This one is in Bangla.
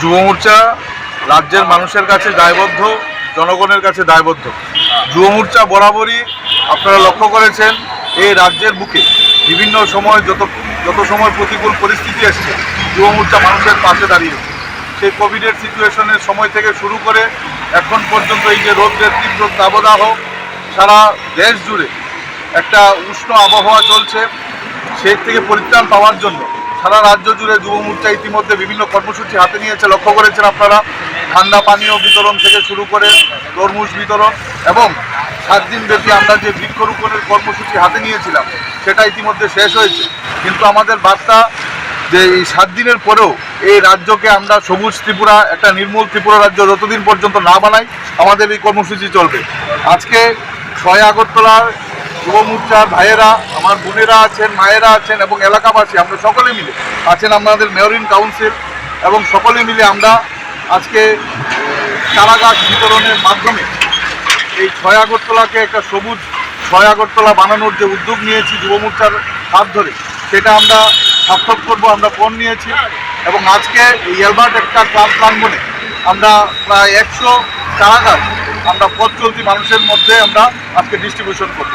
যুব মোর্চা রাজ্যের মানুষের কাছে দায়বদ্ধ, জনগণের কাছে দায়বদ্ধ। যুব মোর্চা বরাবরই আপনারা লক্ষ্য করেছেন, এই রাজ্যের বুকে বিভিন্ন সময় যত যত সময় প্রতিকূল পরিস্থিতি এসছে, যুব মোর্চা মানুষের পাশে দাঁড়িয়েছে সেই কোভিডের সিচুয়েশনের সময় থেকে শুরু করে এখন পর্যন্ত এই যে রোদ্রের তীব্র দাবদাহ সারা দেশ জুড়ে একটা উষ্ণ আবহাওয়া চলছে সে থেকে পরিত্রাণ পাওয়ার জন্য সারা রাজ্য জুড়ে যুব মোর্চা ইতিমধ্যে বিভিন্ন কর্মসূচি হাতে নিয়েছে। লক্ষ্য করেছেন আপনারা? ঠান্ডা পানীয় বিতরণ থেকে শুরু করে তরমুজ বিতরণ এবং সাত দিন ব্যাপী আমরা যে বৃক্ষরোপণের কর্মসূচি হাতে নিয়েছিলাম, সেটা ইতিমধ্যে শেষ হয়েছে। কিন্তু আমাদের বার্তা যে এই সাত দিনের পরেও এই রাজ্যকে আমরা সবুজ ত্রিপুরা, একটা নির্মূল ত্রিপুরা রাজ্য যতদিন পর্যন্ত না বানাই, আমাদের এই কর্মসূচি চলবে। আজকে ছয় আগরতলার যুব মোর্চার ভাইয়েরা, আমার বোনেরা আছেন, মায়েরা আছেন এবং এলাকাবাসী, আমরা সকলে মিলে আছেন আমাদের মেয়রিন কাউন্সিল এবং সকলে মিলে আমরা আজকে চারা গাছ বিতরণের মাধ্যমে এই ছয় আগরতলাকে একটা সবুজ ছয় আগরতলা বানানোর যে উদ্যোগ নিয়েছি যুব মোর্চার হাত ধরে, সেটা আমরা সার্থক করব, আমরা ফোন নিয়েছি এবং আজকে এই অ্যালবার্ট একটা ক্লাব প্রাঙ্গনে আমরা প্রায় একশো চারা গাছ আমরা পথ চলতি মানুষের মধ্যে আমরা আজকে ডিস্ট্রিবিউশন করব।